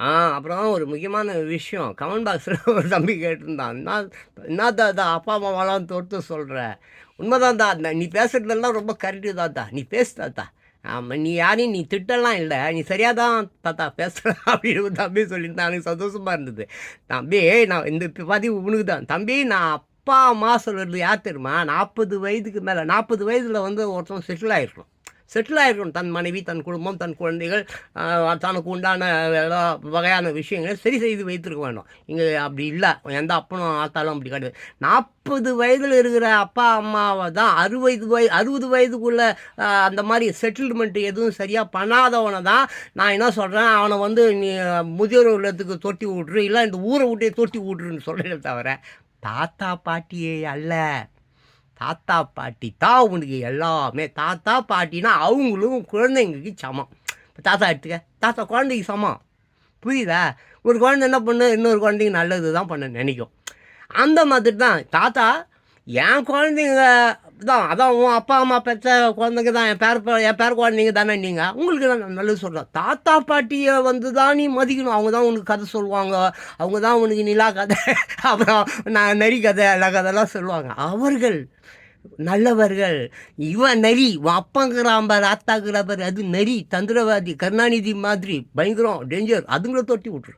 ஆ அப்புறம் ஒரு முக்கியமான விஷயம். கமெண்ட் பாக்ஸில் ஒரு தம்பி கேட்டிருந்தான் என்ன என்ன தான் அப்பா அம்மாவெல்லாம் தொட்டு சொல்கிற உண்மைதான் தான் நீ பேசுகிறதெல்லாம் ரொம்ப கரெக்டு தான் தா. நீ பேசு தாத்தா. ஆமாம் நீ யாரையும் நீ திட்டலாம் இல்லை. நீ சரியாக தான் தாத்தா பேசுகிற அப்படின்னு தம்பி சொல்லியிருந்தான் எனக்கு சந்தோஷமாக இருந்தது. தம்பி நான் இந்த பதிவு உனக்கு தான். தம்பி நான் அப்பா அம்மா சொல்கிறது யார் தெரியுமா? நாற்பது வயதுக்கு மேலே நாற்பது வயதில் வந்து ஒருத்தன் செட்டில் ஆகிருக்கணும் செட்டில் ஆகிருக்கணும் தன் மனைவி தன் குடும்பம் தன் குழந்தைகள் தனக்கு உண்டான எல்லா வகையான விஷயங்களை சரி செய்து வைத்திருக்க வேண்டும். இங்கே அப்படி இல்லை. எந்த அப்பனும் ஆத்தாலும் அப்படி கிடையாது. நாற்பது வயதில் இருக்கிற அப்பா அம்மாவை தான் அறுபது வய அறுபது வயதுக்குள்ளே அந்த மாதிரி செட்டில்மெண்ட் எதுவும் சரியாக பண்ணாதவனை தான் நான் என்ன சொல்கிறேன் அவனை வந்து நீ முதியோர் இல்லத்துக்கு தொட்டி விட்ரு இல்லை இந்த ஊரை விட்டே தொட்டி விட்ருன்னு சொல்கிறேன் தவிர தாத்தா பாட்டியே அல்ல. தாத்தா பாட்டி தான் உனக்கு எல்லாமே. தாத்தா பாட்டினா அவங்களும் குழந்தைங்களுக்கு சமம். இப்போ தாத்தா எடுத்துக்க. தாத்தா குழந்தைக்கு சமம். புரியுதா? ஒரு குழந்தை என்ன பண்ணு? இன்னொரு குழந்தைக்கு நல்லது தான் பண்ண நினைக்கும். அந்த மாதிரி தான் தாத்தா என் குழந்தைங்க தான் அதான் உன் அப்பா அம்மா பெற்ற குழந்தைங்க தான். என் பேர் என் பேர் குழந்தைங்க தானே நீங்கள் உங்களுக்கு நான் நல்லது சொல்கிறேன் தாத்தா பாட்டியை வந்து தான் நீ மதிக்கணும். அவங்க தான் உனக்கு கதை சொல்லுவாங்க. அவங்க தான் உனக்கு நிலா கதை அப்புறம் நான் நரி கதை எல்லா கதைலாம் சொல்லுவாங்க. அவர்கள் நல்லவர்கள். இவன் நரி உன் ஆத்தாங்கிறாம்பார் அது நரி தந்திரவாதி கருணாநிதி மாதிரி பயங்கரம் டேஞ்சர் அதுங்களை தொட்டி விட்ரு